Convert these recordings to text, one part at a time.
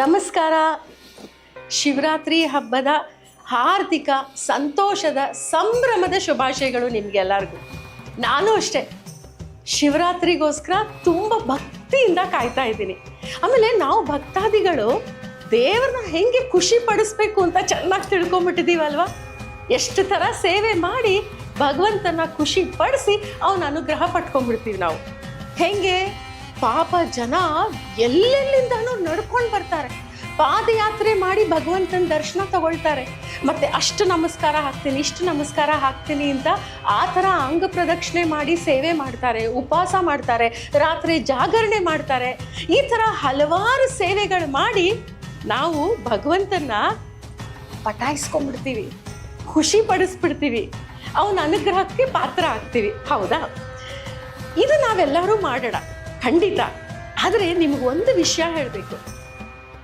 ನಮಸ್ಕಾರ. ಶಿವರಾತ್ರಿ ಹಬ್ಬದ ಹಾರ್ದಿಕ ಸಂತೋಷದ ಸಂಭ್ರಮದ ಶುಭಾಶಯಗಳು ನಿಮ್ಗೆಲ್ಲರಿಗೂ. ನಾನು ಅಷ್ಟೇ. ಶಿವರಾತ್ರಿಗೋಸ್ಕರ ತುಂಬ ಭಕ್ತಿಯಿಂದ ಕಾಯ್ತಾ ಇದ್ದೀನಿ. ಆಮೇಲೆ ನಾವು ಭಕ್ತಾದಿಗಳು ದೇವ್ರನ್ನ ಹೆಂಗೆ ಖುಷಿ ಪಡಿಸ್ಬೇಕು ಅಂತ ಚೆನ್ನಾಗಿ ತಿಳ್ಕೊಂಬಿಟ್ಟಿದ್ದೀವಲ್ವಾ ಎಷ್ಟು ಥರ ಸೇವೆ ಮಾಡಿ ಭಗವಂತನ ಖುಷಿ ಪಡಿಸಿ ಅವನ ಅನುಗ್ರಹ ಪಟ್ಕೊಂಡ್ಬಿಡ್ತೀವಿ ನಾವು. ಹೆಂಗೆ? ಪಾಪ ಜನ ಎಲ್ಲೆಲ್ಲಿಂದನೂ ನಡ್ಕೊಂಡು ಬರ್ತಾರೆ. ಪಾದಯಾತ್ರೆ ಮಾಡಿ ಭಗವಂತನ ದರ್ಶನ ತಗೊಳ್ತಾರೆ. ಮತ್ತೆ ಅಷ್ಟು ನಮಸ್ಕಾರ ಹಾಕ್ತೀನಿ, ಇಷ್ಟು ನಮಸ್ಕಾರ ಹಾಕ್ತೀನಿ ಅಂತ ಆ ಥರ ಅಂಗ ಪ್ರದಕ್ಷಿಣೆ ಮಾಡಿ ಸೇವೆ ಮಾಡ್ತಾರೆ, ಉಪವಾಸ ಮಾಡ್ತಾರೆ, ರಾತ್ರಿ ಜಾಗರಣೆ ಮಾಡ್ತಾರೆ. ಈ ಥರ ಹಲವಾರು ಸೇವೆಗಳು ಮಾಡಿ ನಾವು ಭಗವಂತನ ಪಟಾಯಿಸ್ಕೊಂಡ್ಬಿಡ್ತೀವಿ, ಖುಷಿ ಪಡಿಸ್ಬಿಡ್ತೀವಿ, ಅವನ ಅನುಗ್ರಹಕ್ಕೆ ಪಾತ್ರ ಆಗ್ತೀವಿ. ಹೌದಾ? ಇದು ನಾವೆಲ್ಲರೂ ಮಾಡೋಣ. ಖಂಡಿತ. ಆದರೆ ನಿಮ್ಗೆ ಒಂದು ವಿಷಯ ಹೇಳಬೇಕು.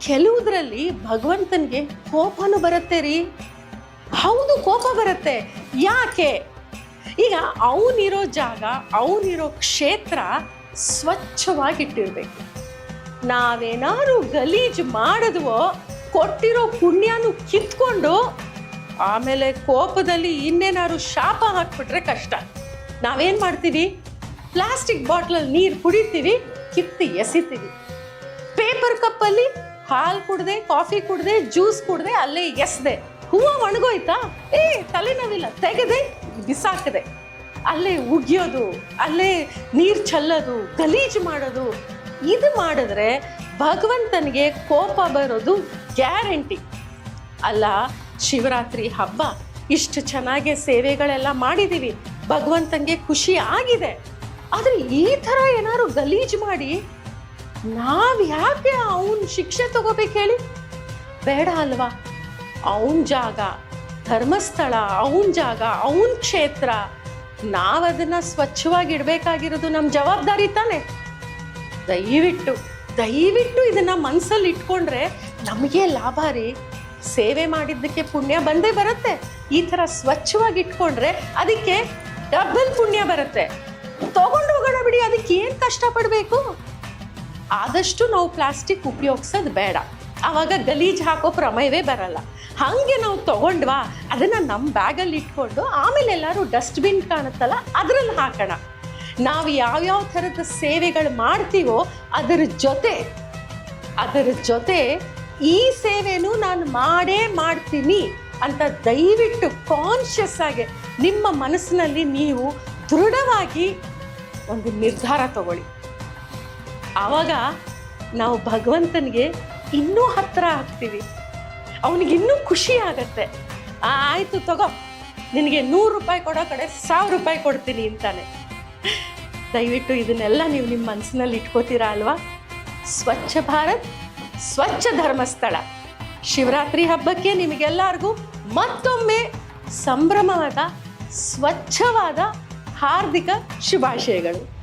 ಕೆಲವುದರಲ್ಲಿ ಭಗವಂತನಿಗೆ ಕೋಪನೂ ಬರುತ್ತೆ ರೀ. ಹೌದು, ಕೋಪ ಬರುತ್ತೆ. ಯಾಕೆ? ಈಗ ಅವನಿರೋ ಜಾಗ, ಅವನಿರೋ ಕ್ಷೇತ್ರ ಸ್ವಚ್ಛವಾಗಿಟ್ಟಿರಬೇಕು. ನಾವೇನಾದ್ರೂ ಗಲೀಜು ಮಾಡಿದ್ವೋ, ಕೊಟ್ಟಿರೋ ಪುಣ್ಯನೂ ಕಿತ್ಕೊಂಡು ಆಮೇಲೆ ಕೋಪದಲ್ಲಿ ಇನ್ನೇನಾದ್ರು ಶಾಪ ಹಾಕ್ಬಿಟ್ರೆ ಕಷ್ಟ. ನಾವೇನು ಮಾಡ್ತೀವಿ? ಪ್ಲಾಸ್ಟಿಕ್ ಬಾಟ್ಲಲ್ಲಿ ನೀರು ಕುಡಿತೀವಿ, ಕಿತ್ತು ಎಸಿತೀವಿ. ಪೇಪರ್ ಕಪ್ಪಲ್ಲಿ ಹಾಲು ಕುಡ್ದೆ ಕಾಫಿ ಕುಡ್ದೆ ಜ್ಯೂಸ್ ಕುಡ್ದೆ, ಅಲ್ಲೇ ಎಸ್ದೆ. ಹೂವು ಒಣಗೋಯ್ತಾ? ಏ, ತಲೆನೋವಿಲ್ಲ. ತೆಗೆದೆ, ಬಿಸಾಕದೆ. ಅಲ್ಲೇ ಉಗಿಯೋದು, ಅಲ್ಲೇ ನೀರು ಚೆಲ್ಲೋದು ಗಲೀಜು ಮಾಡೋದು. ಇದು ಮಾಡಿದ್ರೆ ಭಗವಂತನಿಗೆ ಕೋಪ ಬರೋದು ಗ್ಯಾರಂಟಿ. ಅಲ್ಲ, ಶಿವರಾತ್ರಿ ಹಬ್ಬ, ಇಷ್ಟು ಚೆನ್ನಾಗಿ ಸೇವೆಗಳೆಲ್ಲ ಮಾಡಿದ್ದೀವಿ. ಭಗವಂತನಿಗೆ ಖುಷಿ ಆಗಿದೆ. ಆದರೆ ಈ ಥರ ಏನಾದ್ರು ಗಲೀಜು ಮಾಡಿ ನಾವು ಯಾಕೆ ಅವನ ಶಿಕ್ಷೆ ತಗೋಬೇಕು ಹೇಳಿ? ಬೇಡ ಅಲ್ವಾ? ಅವನ ಜಾಗ, ಧರ್ಮಸ್ಥಳ, ಅವನ ಜಾಗ, ಅವನ ಕ್ಷೇತ್ರ ನಾವದನ್ನು ಸ್ವಚ್ಛವಾಗಿ ಇಡಬೇಕಾಗಿರೋದು ನಮ್ಮ ಜವಾಬ್ದಾರಿ ತಾನೆ? ದಯವಿಟ್ಟು ದಯವಿಟ್ಟು ಇದನ್ನ ಮನಸ್ಸಲ್ಲಿ ಇಟ್ಕೊಂಡ್ರೆ ನಮಗೆ ಲಾಭ ರೀ. ಸೇವೆ ಮಾಡಿದ್ದಕ್ಕೆ ಪುಣ್ಯ ಬಂದೇ ಬರುತ್ತೆ. ಈ ಥರ ಸ್ವಚ್ಛವಾಗಿ ಇಟ್ಕೊಂಡ್ರೆ ಅದಕ್ಕೆ ಡಬಲ್ ಪುಣ್ಯ ಬರುತ್ತೆ. ತಗೊಂಡು ಹೋಗೋಣ ಬಿಡಿ, ಅದಕ್ಕೆ ಏನು ಕಷ್ಟಪಡಬೇಕು? ಆದಷ್ಟು ನಾವು ಪ್ಲಾಸ್ಟಿಕ್ ಉಪಯೋಗಿಸೋದು ಬೇಡ. ಆವಾಗ ಗಲೀಜು ಹಾಕೋ ಪ್ರಮೇಯವೇ ಬರಲ್ಲ. ಹಾಗೆ ನಾವು ತಗೊಂಡ್ವಾ, ಅದನ್ನು ನಮ್ಮ ಬ್ಯಾಗಲ್ಲಿ ಇಟ್ಕೊಂಡು ಆಮೇಲೆ ಎಲ್ಲರೂ ಡಸ್ಟ್ಬಿನ್ ಕಾಣುತ್ತಲ್ಲ, ಅದರಲ್ಲಿ ಹಾಕೋಣ. ನಾವು ಯಾವ್ಯಾವ ಥರದ ಸೇವೆಗಳು ಮಾಡ್ತೀವೋ ಅದರ ಜೊತೆ ಅದರ ಜೊತೆ ಈ ಸೇವೆನೂ ನಾನು ಮಾಡೇ ಮಾಡ್ತೀನಿ ಅಂತ ದಯವಿಟ್ಟು ಕಾನ್ಷಿಯಸ್ ಆಗಿ ನಿಮ್ಮ ಮನಸ್ಸಿನಲ್ಲಿ ನೀವು ದೃಢವಾಗಿ ಒಂದು ನಿರ್ಧಾರ ತಗೊಳ್ಳಿ. ಆವಾಗ ನಾವು ಭಗವಂತನಿಗೆ ಇನ್ನೂ ಹತ್ತಿರ ಆಗ್ತೀವಿ. ಅವನಿಗೆ ಇನ್ನೂ ಖುಷಿ ಆಗತ್ತೆ. ಆಯ್ತು ತಗೋ. ನಿನಗೆ ನೂರು ರೂಪಾಯಿ ಕೊಡೋ ಕಡೆ ಸಾವಿರ ರೂಪಾಯಿ ಕೊಡ್ತೀನಿ ಅಂತಾನೆ. ದಯವಿಟ್ಟು ಇದನ್ನೆಲ್ಲ ನೀವು ನಿಮ್ಮ ಮನಸ್ಸಿನಲ್ಲಿ ಇಟ್ಕೋತೀರಾ ಅಲ್ವಾ? ಸ್ವಚ್ಛ ಭಾರತ್, ಸ್ವಚ್ಛ ಧರ್ಮಸ್ಥಳ. ಶಿವರಾತ್ರಿ ಹಬ್ಬಕ್ಕೆ ನಿಮಗೆಲ್ಲರಿಗೂ ಮತ್ತೊಮ್ಮೆ ಸಂಭ್ರಮವಾದ, ಸ್ವಚ್ಛವಾದ ಹಾರ್ದಿಕ ಶುಭಾಶಯಗಳು.